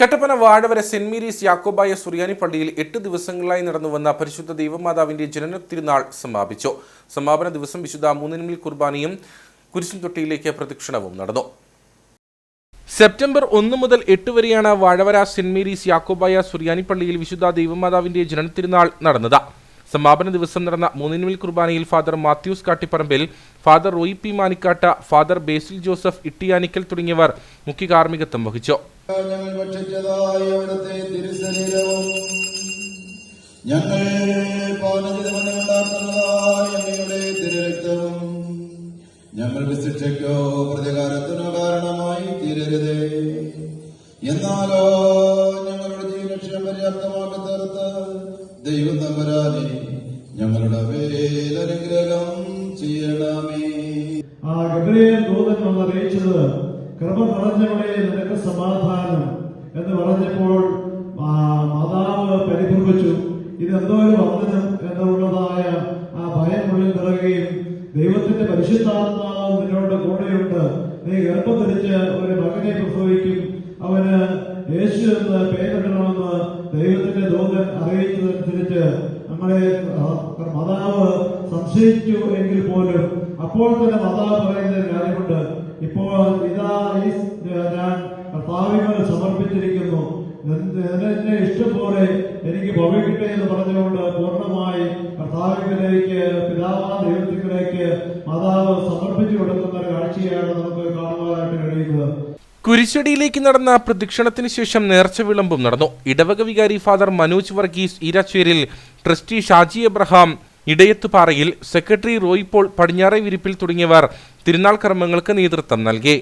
Kattappana Vazhavara saint Mary's Yakobaya സുറിയാനി പള്ളിയിൽ എട്ട് ദിവസങ്ങളായി നടന്നുവന്ന പരിശുദ്ധ ദൈവമാതാവിന്റെ ജനന തിരുനാൾ സമാപിച്ചു. സമാപന ദിവസം വിശുദ്ധ മൂന്നിനിൽ കുർബാനയും കുരിശും തൊട്ടിയിലേക്ക് പ്രദക്ഷിണവും നടന്നു. സെപ്റ്റംബർ ഒന്ന് മുതൽ എട്ട് വരെയാണ് വാഴവര സെന്റ് മേരീസ് യാക്കോബായ സുറിയാനി പള്ളിയിൽ വിശുദ്ധ ദൈവമാതാവിന്റെ ജനന ജനനത്തിരുനാൾ നടന്നത്. സമാപന ദിവസം നടന്ന മൂന്നിനുമിൽ കുർബാനയിൽ father Mathews Kattiparambil father Roy P Manikkatt father Basil Joseph Ittiyanickal തുടങ്ങിയവർ മുഖ്യ കാർമ്മികത്വം വഹിച്ചു. ഞങ്ങൾ ഞങ്ങളുടെ എന്നാലോ ഞങ്ങളുടെ ജീവലക്ഷ്യം പര്യാപ്തമാക്കി തീർത്ത് ദൈവം തമ്പരാനെ ഞങ്ങളുടെ വേലനുഗ്രഹം ചെയ്യണമേ. ആ ഗബ്രിയേൽ ദൂതൻ വന്ന് അറിയിച്ചത്? കൃപ നിറഞ്ഞവളെ നിനക്ക് സമാധാനം എന്ന് പറഞ്ഞപ്പോൾ മാതാവ് പരിഭ്രമിച്ചു. ഇതെന്തോ ഒരു വന്ദനം എന്നുള്ളതായ ആ ഭയം ഉള്ളിൽ നിറയുകയും ദൈവത്തിന്റെ പരിശുദ്ധാത്മാവ് നിന്നോട് കൂടെയുണ്ട്. നീ ഗർഭം ധരിച്ച് ഒരു മകനെ പ്രസവിക്കും. അവന് യേശു എന്ന് പേരിടണമെന്ന് ദൈവത്തിന്റെ ദൂതൻ അറിയിച്ചതനുസരിച്ച് നമ്മളെ മാതാവ് സംശയിച്ചു എങ്കിൽ പോലും അപ്പോൾ തന്നെ മാതാവ് പറയുന്ന കാര്യമുണ്ട്. ഇപ്പോൾ ഇതാ ഈ ഞാൻ കർത്താവിനെ സമർപ്പിച്ചിരിക്കുന്നു. ഇഷ്ടം പോലെ എനിക്ക് ഭവിക്കട്ടെ എന്ന് പറഞ്ഞുകൊണ്ട് പൂർണമായി കർത്താവിലേക്ക് പിതാവാ ദൈവത്തിലേക്ക് മാതാവ് സമർപ്പിച്ചു കൊടുക്കുന്ന കാഴ്ചയാണ് നമുക്ക് കുരിശടിയിലേക്ക് നടന്ന പ്രദക്ഷിണത്തിന് ശേഷം നേർച്ച വിളമ്പും നടന്നു. ഇടവക വികാരി father Manoj Varghese Eeracheril trustee Shaji Abraham Idayathuparayil secretary Roy Paul Padinjare Virippil തുടങ്ങിയവർ തിരുനാൾ കർമ്മങ്ങൾക്ക് നേതൃത്വം നൽകി.